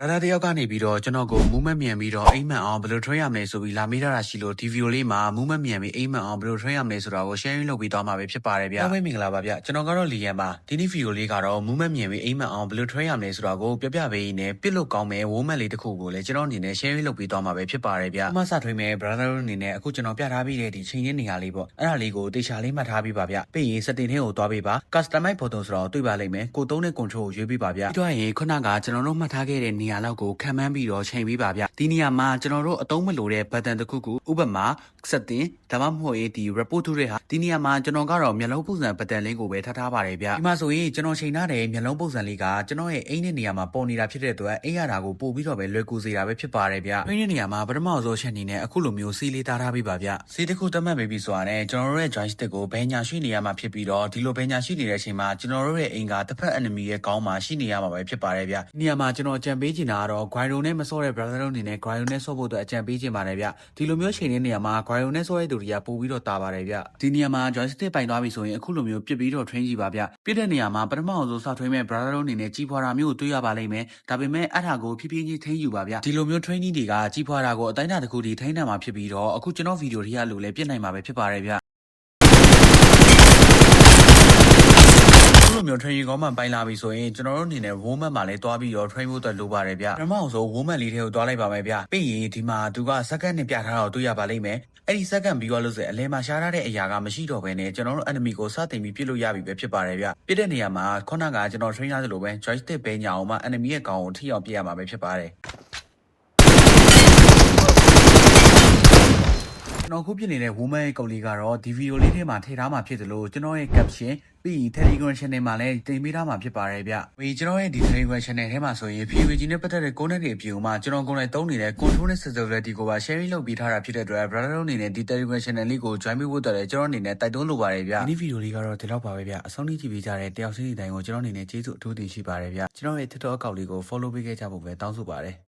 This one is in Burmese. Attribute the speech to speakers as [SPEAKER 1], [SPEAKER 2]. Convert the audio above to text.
[SPEAKER 1] ဒါဒါတယောက်ကနေပြီးတော့ကျွန်တော်ကိုမူးမတ်မြန်ပြီးတော့အိမ်မက်အောင်ဘယ်လိုထွန်းရမလဲဆိုပြီးလာမေးထားတာရှိလို့ဒီဗီဒီယိုလေးမှာမူးမတ်မြန်ပြီးအိမ်မက်အောင်ဘယ်လိုထွန်းရမလဲဆိုတာကို sharing လုပ်ပြီးသွားမှာပဲဖြစ်ပါတယ်ဗျာ။အားလုံးမင်္ဂလာပါဗျ။ကျွန်တော်ကတော့လီယန်ပါ။ဒီနေ့ဗီဒီယိုလေးကတော့မူးမတ်မြန်ပြီးအိမ်မက်အောင်ဘယ်လိုထွန်းရမလဲဆိုတာကိုပြပြပေးရင်းနဲ့ပြစ်လို့ကောင်းမဲ့ဝိုးမက်လေးတစ်ခုကိုလည်းကျွန်တော်အနေနဲ့ sharing လုပ်ပြီးသွားမှာပဲဖြစ်ပါတယ်ဗျာ။အမစထွေးမဲ့ brother တို့အနေနဲ့အခုကျွန်တော်ပြထားပြီးတဲ့ဒီချိန်ချင်းနေရာလေးပေါ့။အဲ့ဒါလေးကိုတေချာလေးမှတ်ထားပြီးပါဗျ။ပြီးရင် setting ထဲကိုသွားပေးပါ။ customize photo ဆိုတော့တွေ့ပါလိမ့်မယ်။ကိုသုံးတဲ့ control ကိုရွေးပေးပါဗျ။ပြီးတော့ရင်ခုနကကျွန်တော်တို့မှတ်ထားခဲ့တဲ့နေရာလောက်ကိုခံမှန်းပြီးတော့ချိန်ပေးပါဗျဒီနေရာမှာကျွန်တော်တို့အသုံးမလိုတဲ့ button တစ်ခုခုဥပမာစက်တင်ဒါမှမဟုတ်ရင်ဒီ report တွေဟာဒီနေရာမှာကျွန်တော်ကတော့မျက်လုံးပုံစံ button လေးကိုပဲထားထားပါတယ်ဗျဒီမှာဆိုရင်ကျွန်တော်ချိန်ထားတဲ့မျက်လုံးပုံစံလေးကကျွန်တော်ရဲ့အိမ်တဲ့နေရာမှာပေါ်နေတာဖြစ်တဲ့အတွက်အိမ်ရတာကိုပို့ပြီးတော့ပဲလွယ်ကူစေတာပဲဖြစ်ပါတယ်ဗျအိမ်တဲ့နေရာမှာပထမဆုံးချက်အနေနဲ့အခုလိုမျိုးစီးလေးထားထားပေးပါဗျစီးတစ်ခုတတ်မှတ်ပေးပြီးဆိုတာနဲ့ကျွန်တော်တို့ရဲ့ joystick ကိုဘယ်ညာရှိနေရမှာဖြစ်ပြီးတော့ဒီလိုဘယ်ညာရှိနေတဲ့အချိန်မှာကျွန်တော်တို့ရဲ့အိမ်ကတစ်ဖက် enemy ရဲ့ကောင်းမှာရှိနေရမှာပဲဖြစ်ပါတယ်ဗျဒီနေရာမှာကျွန်တော်ကြံပေးချင်တာကတော့ Gyro နဲ့မစောတဲ့ brother တို့အနေနဲ့ Gyro နဲ့ဆော့ဖို့အတွက် အကြံပေးချင်ပါတယ်ဗျ ဒီလိုမျိုးချိန်တဲ့နေရာမှာ Gyro နဲ့ဆော့တဲ့သူတွေက ပို့ပြီးတော့တာပါတယ်ဗျ ဒီနေရာမှာ joystick ပိုင်သွားပြီဆိုရင် အခုလိုမျိုးပြစ်ပြီးတော့ train ကြည့်ပါဗျပြစ်တဲ့နေရာမှာ ပထမအောင်ဆုံးစထွေးမဲ့ brother တို့အနေနဲ့ ကြီးဖွာတာမျိုးကို တွေ့ရပါလိမ့်မယ် ဒါပေမဲ့ အဲ့ဒါကို ဖြည်းဖြည်းချင်း ထိန်းယူပါဗျ ဒီလိုမျိုး training တွေက ကြီးဖွာတာကို အတိုင်းအတာတစ်ခုတည်းထိန်းနိုင်မှာဖြစ်ပြီးတော့ အခု ကျွန်တော်ဗီဒီယိုတွေကလို့လည်းပြစ်နိုင်မှာပဲ ဖြစ်ပါတယ်ဗျ လိုမျိုး training ကောမှပိုင်လာပြီဆိုရင်ကျွန်တော်တို့အနေနဲ့ woman မှာလည်းတွားပြီးတော့ train ဖို့အတွက်လိုပါတယ်ဗျပထမအောင်ဆုံး woman လေးထဲကိုတွားလိုက်ပါမယ်ဗျပြီးရင်ဒီမှာသူက second နဲ့ပြထားတာကိုတွေ့ရပါလိမ့်မယ်အဲ့ဒီ second ပြီးသွားလို့ဆိုရင်အလဲမှာရှားထားတဲ့အရာကမရှိတော့ဘဲနဲ့ကျွန်တော်တို့ enemy ကိုစတင်ပြီးပြစ်လို့ရပြီပဲဖြစ်ပါတယ်ဗျပြစ်တဲ့နေရာမှာခုနကကျွန်တော် train ရသလိုပဲ joystick ပဲညာအောင်မှ enemy ရဲ့ကောင်ကိုထိအောင်ပြစ်ရမှာပဲဖြစ်ပါတယ် ကျွန်တော်ခုပြနေတဲ့ woman ရဲ့ကုတ်လေးကတော့ဒီဗီဒီယိုလေးထဲမှာထည့်ထားမှာဖြစ်တယ်လို့ကျွန်တော်ရဲ့ caption ပြီးရင် Telegram channel မှာလည်းတင်ပေးထားမှာဖြစ်ပါတယ်ဗျ။ဝေကျွန်တော်ရဲ့ဒီ Telegram channel ထဲမှာဆိုရင် PVG နဲ့ပတ်သက်တဲ့ content တွေအပြင်မှာကျွန်တော်ကိုယ်တိုင်သုံးနေတဲ့ control နဲ့ sensitivity ကိုပါ sharing လုပ်ပေးထားတာဖြစ်တဲ့အတွက် brother တို့အနေနဲ့ဒီ Telegram channel လေးကို join ပေးဖို့အတွက်လည်းကျွန်တော်အနေနဲ့တိုက်တွန်းလိုပါတယ်ဗျ။ဒီဗီဒီယိုလေးကတော့ဒီလောက်ပါပဲဗျ။အဆုံးထိကြည့်ပေးကြတဲ့တယောက်စီတိုင်းကိုကျွန်တော်အနေနဲ့ကျေးဇူးအထူးတင်ရှိပါတယ်ဗျ။ကျွန်တော်ရဲ့ TikTok account လေးကို follow ပေးခဲ့ကြဖို့ပဲတောင်းဆိုပါတယ်။